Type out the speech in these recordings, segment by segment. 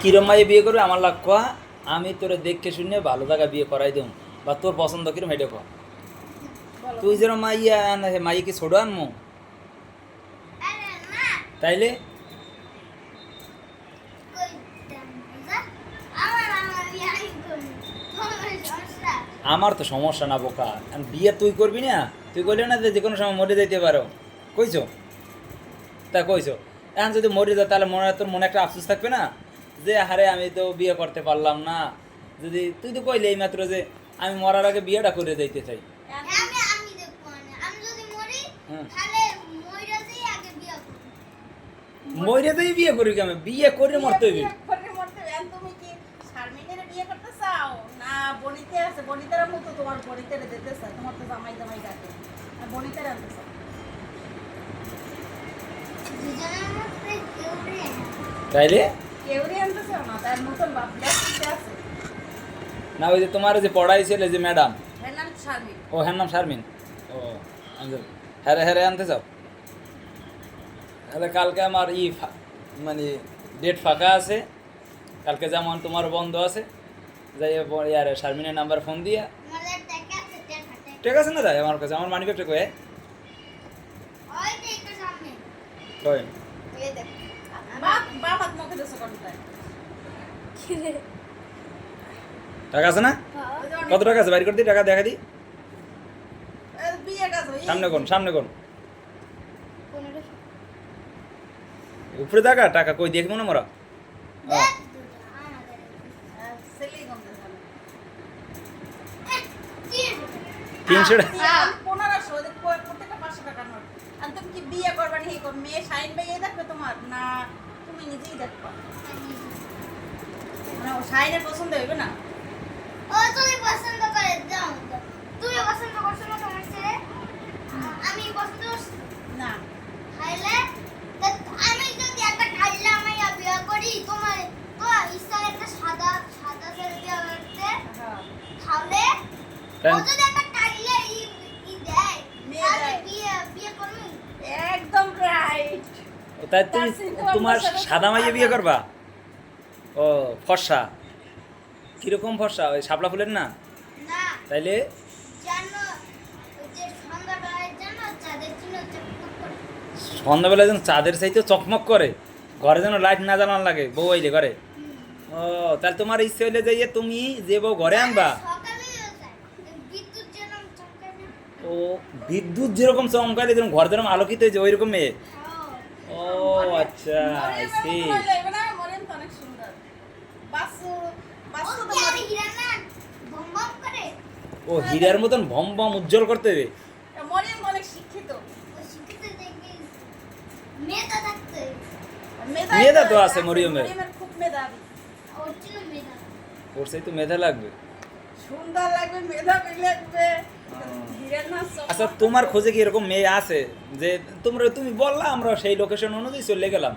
কিরম মাইয়ে বিয়ে করবে আমার লাগ কয়া আমি তোরে দেখে শুনে ভালো জায়গায় বিয়ে করাই দেব। বা তোর পছন্দ কিরম এটা কয়া। তুই যেরকম মাইয়া মাইয়ে কি ছোট আনমু। তাইলে? যা আমার করি তো সমস্যা না বোকা। বিয়ে তুই করবি না তুই করলে না যে যে কোনো সময় মরে যাইতে পারো। কইছো? তা কইছো। এখন যদি মরে যায় তাহলে মনে তোর মনে একটা আফসোস থাকবে না? যে হারে আমি তো বিয়ে করতে পারলাম না। যদি তুই তো কইলে এই মাত্র যে আমি মরার আগে বিয়েটা করে যাইতে চাই। আগে বিয়া করি কি আমি বিয়ে করে মরতে হইবে। বিয়ে হবে। আর তুমি কি শারমিনের বিয়ে করতে চাও? না বনিতে আছে। বনিতের মতো তোমার বনিতের দিতে চাও তোমার তো জামাই জামাই ডাকে। আর বনিতের আনতে চাও। দুজনের মধ্যে কেউ নেই? তার মতন বাপলা আছে। না ওই যে তোমার যে পড়াইছিলে যে ম্যাডাম ও হ্যাঁ নাম শারমিন? ও আমি হ্যারে হ্যারে আনতে চাও? তাহলে কালকে আমার ই মানে ডেট ফাঁকা আছে। কালকে যেমন তোমার বন্ধ আছে যাই ইয়ার শারমিনের নাম্বার ফোন দিয়া। ঠিক আছে না যাই আমার কাছে আমার মানি ব্যাগটা কয়ে কয় বাপ বাপ হাত মুখে দেশে করতে টাকা আছে না? ওই যে অনেক- কত টাকা আছে? বাইর করে দিই টাকা দেখা দিই সামনে কোন সামনে কোন? উপরে টাকা টাকা কই দেখব না মোরা? দেখ? তিনশো আর তুমি কি বিয়ে করবা নি? মেয়ে ভাই এই দেখবে তোমার? না তুমি নিজেই দেখবা। মানে ও শাইনের পছন্দ হইবে না। ও তুমি পছন্দ করে দাও দাও। তুমি পছন্দ করছ না তোমার ছেলে? আমি পছন্দ না। তাহলে আমি যদি একটা কাল্লা মাইয়া বিয়ে করি তোমার তো ইচ্ছা একটা সাদা সাদা ছেলে বিয়ে করতে হ্যাঁ। তাহলে ও যদি একটা কাল্লা ই ই দেয় তাহলে বিয়ে বিয়ে করব? একদম রাইট ও, তাই তুমি তোমার সাদা মাইয়ে বিয়ে করবা? ও ফর্সা। কীরকম ফর্সা? ওই শাপলা ফুলের না? তাইলে? সন্ধ্যাবেলা যেন চাঁদের চাইতে চকমক করে ঘরে যেন লাইট না জ্বালানো লাগে বউ আইলে ঘরে। ও তাহলে তোমার ইচ্ছে হইলে যাইয়ে তুমি যে বউ ঘরে আনবা। ও বিদ্যুৎ যেরকম চমকাইলে যেরকম ঘর যেরকম আলোকিত হয়েছে ওই রকম মেয়ে ও। ও আচ্ছা I see. মরিয়ম তো অনেক সুন্দর বাসু ও হীরার মতন ভম ভম উজ্জ্বল করতে হবে। মরিয়ম অনেক শিক্ষিত। ও শিক্ষিত দেখে মেধা তো আছে মরিয়মের। খুব মেধাবী ওর মেধা। ওর সেই তো মেধা লাগবে। সুন্দর লাগবে মেধাবী লাগবে। আচ্ছা তোমার খোঁজে কি এরকম মেয়ে আছে? যে তোমরা তুমি বললা আমরা সেই লোকেশন অনুযায়ী চলে গেলাম।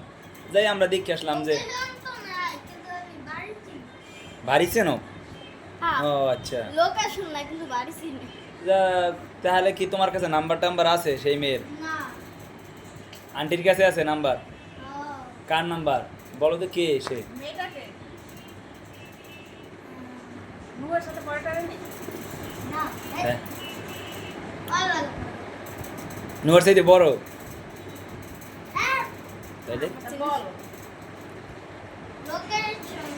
যাই আমরা দেখে আসলাম যে লোকেশন তো নাই কিন্তু আমি বাড়ি চিনি বাড়ি চেনো? হ্যাঁ। ও আচ্ছা। লোকেশন না কিন্তু বাড়ি চিনি। তাহলে কি তোমার কাছে নাম্বার টাম্বার আছে সেই মেয়ের? না। আন্টির কাছে আছে নাম্বার? কার নাম্বার? বলো তো কে সে? মেয়েটাকে? নুয়ের সাথে পড়াটা নেই? না হ্যাঁ। বড়? হ্যাঁ। তাইলে? লোকেশন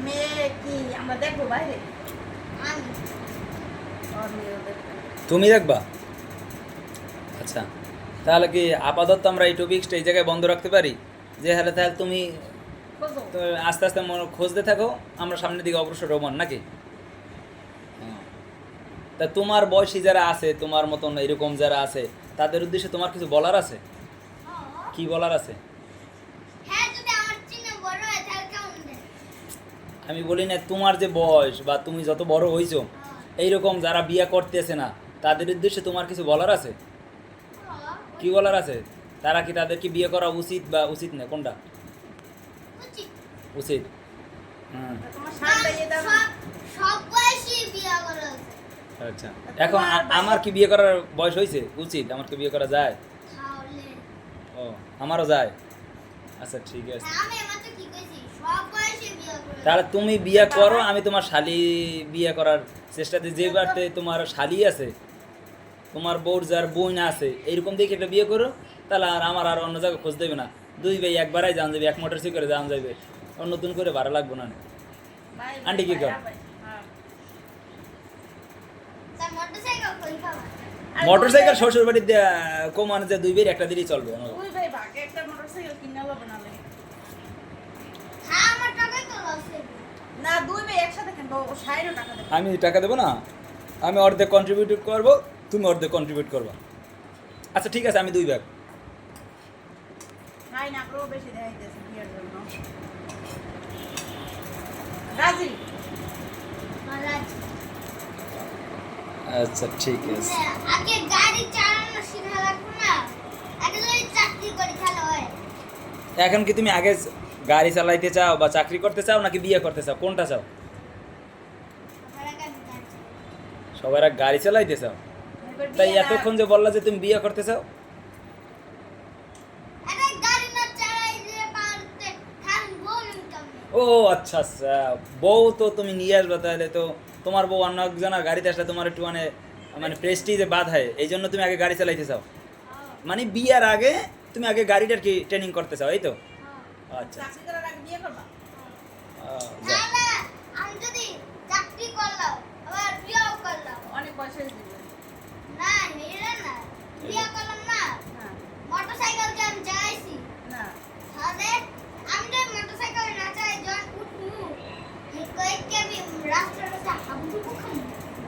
মেয়ে কি আমরা দেখব বাইরে আমি আর মেয়েও দেখবে তুমি দেখবা? আচ্ছা তাহলে কি আপাতত আমরা এই টপিক্সটা এই জায়গায় বন্ধ রাখতে পারি? যে হলে তাহলে তুমি আস্তে আস্তে মনে খুঁজতে থাকো আমরা সামনের দিকে অগ্রসর হব নাকি? হ্যাঁ। তা তোমার বয়সী যারা আছে তোমার মতন এরকম যারা আছে তাদের উদ্দেশ্যে তোমার কিছু বলার আছে? ও কি বলার আছে হ্যাঁ যদি আমার চিনে বড় হয় তাহলে কেমন দেয় আমি বলি না তোমার যে বয়স বা তুমি যত বড় হইছো এইরকম যারা বিয়ে করতেছে না তাদের উদ্দেশ্যে তোমার কিছু বলার আছে? কি বলার আছে? তারা কি তাদের কি বিয়ে করা উচিত বা উচিত না? কোনটা? উচিত। আচ্ছা। এখন আমার কি বিয়ে করার বয়স হয়েছে উচিত। আমার কি বিয়ে করা যায়? ও আমারও যায়। আচ্ছা ঠিক আছে আমি আমাকে কি কইছি সব বয়সে বিয়ে করে তাহলে তুমি বিয়ে করো আমি তোমার শালি বিয়ে করার চেষ্টাতে যে বারতে তোমার শালি আছে তোমার বউর যার বোন আছে এইরকম দেখে একটা বিয়ে করো তাহলে আর আমার আর অন্য জায়গায় খোঁজ দেবে না। দুই ভাই একবারাই যান যাবে এক মোটর করে যান যাবে আর নতুন করে ভাড়া লাগবে না। ভাই, আন্টি কি কর? মোটর সাইকেল দুই ভাই- শ্বশুর বাড়িতে কমান যে দুই বের একটা দিনই চলবে। আমার। দুই ভাই ভাগে একটা মোটরসাইকেল কিনে লবে না লে। হ্যাঁ আমার টাকাই তো লসে না দুই ভাই একসাথে কিনবো ষাট টাকা দেবে আমি টাকা দেবো না আমি অর্ধেক কন্ট্রিবিউট করব তুমি অর্ধেক কন্ট্রিবিউট করবা। আচ্ছা ঠিক আছে আমি দুই ব্যাগ আচ্ছা ঠিক আছে। আগে গাড়ি চালানো শেখা লাগবে না আগে যদি চাকরি করি তাহলে হয়। এখন কি তুমি আগে গাড়ি চালাইতে চাও বা চাকরি করতে চাও নাকি বিয়ে করতে চাও? কোনটা চাও? আমার আগে গাড়ি সবার আগে গাড়ি চালাইতে চাও? তাই এতক্ষণ যে বললা যে তুমি বিয়ে করতে চাও? ও আচ্ছা আচ্ছা। বউ তো তুমি নিয়ে আসবে তাহলে তো তোমার বউ অন্য একজনের গাড়িতে আসলে তোমার একটু মানে মানে প্রেস্টিজে বাদ হয়। এই জন্য তুমি আগে গাড়ি চালাইতে চাও? মানে বিয়ার আগে তুমি আগে গাড়িটার কি ট্রেনিং করতে চাও এই তো? আচ্ছা। চাকরি করার আগে বিয়ে করবা? না না আমি যদি চাকরি করলাম আবার বিয়েও করলাম। অনেক পয়সা দিবে না বিয়ে করলাম না। হ্যাঁ। মোটরসাইকেল যে আমি চাইছি না। তাহলে আমি যদি মোটরসাইকেল না চাই যখন উঠবো। কয়েককে আমি রাস্তার রাস্তা খাব।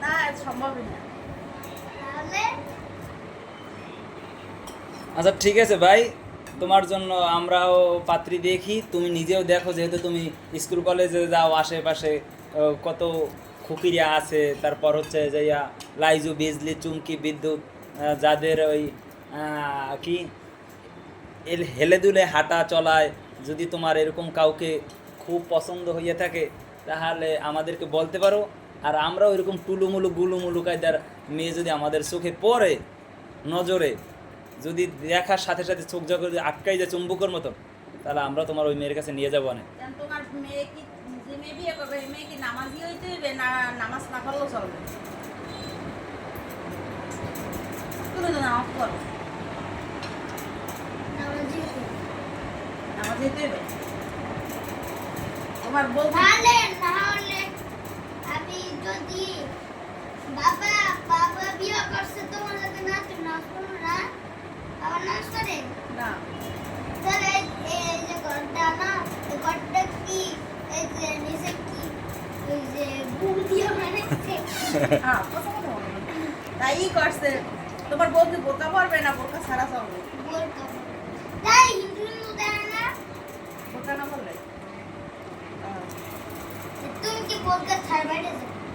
না সম্ভবই না। তাহলে আচ্ছা ঠিক আছে ভাই। তোমার জন্য আমরাও পাত্রী দেখি। তুমি নিজেও দেখো যেহেতু তুমি স্কুল কলেজে যাও, আশেপাশে কত খুকিরিয়া আছে। তারপর হচ্ছে যাইয়া লাইজু, বিজলি, চুমকি, বিদ্যুৎ যাদের ওই কি? হেলে দুলে হাঁটা চলায়, যদি তোমার এরকম কাউকে খুব পছন্দ হয়ে থাকে, তাহলে আমাদেরকে বলতে পারো। আর আমরাও এরকম টুলুমুলু, গুলুমুলু কায়দার মেয়ে যদি আমাদের চোখে পড়ে, নজরে যদি দেখার সাথে সাথে চোখ যদি আটকাই যায় চুম্বকের মতো তাহলে আমরা তোমার ওই মেয়ের কাছে নিয়ে যাব না কারণ তোমার মেয়ে কি মেয়ে বিয়ে করবে মেয়ে কি নামাজি হইতে হইবে না নামাজ না পড়লেও চলবে? তুমি তো নামাজ পড়ো। নামাজ হইতে হইবে। তোমার বউ তাহলে না হলে আমি যদি বাবা বাবা বিয়ে করছে তোমার সাথে না তুমি নাচ করো না? আবার করে না। তাহলে এই- যে ঘরটা না এই ঘরটা কি? এই যে নিচে কি? ওই যে বুক দিয়ে বানাইছে। হ্যাঁ কথা কথা তাই করছে। তোমার বউ কি বোরকা পরবে না? বোরকা ছাড়া চলবে। বোরকা তাই হিন্দু হিন্দু দেয় না বোরকা না বললে? তুমি কি বোরকা ছাড় বাইরে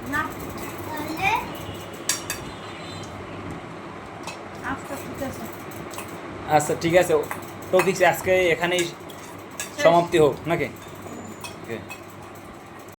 না। তাহলে? ঠিক আছে আচ্ছা ঠিক আছে। টপিক আজকে এখানেই সমাপ্তি হোক নাকি?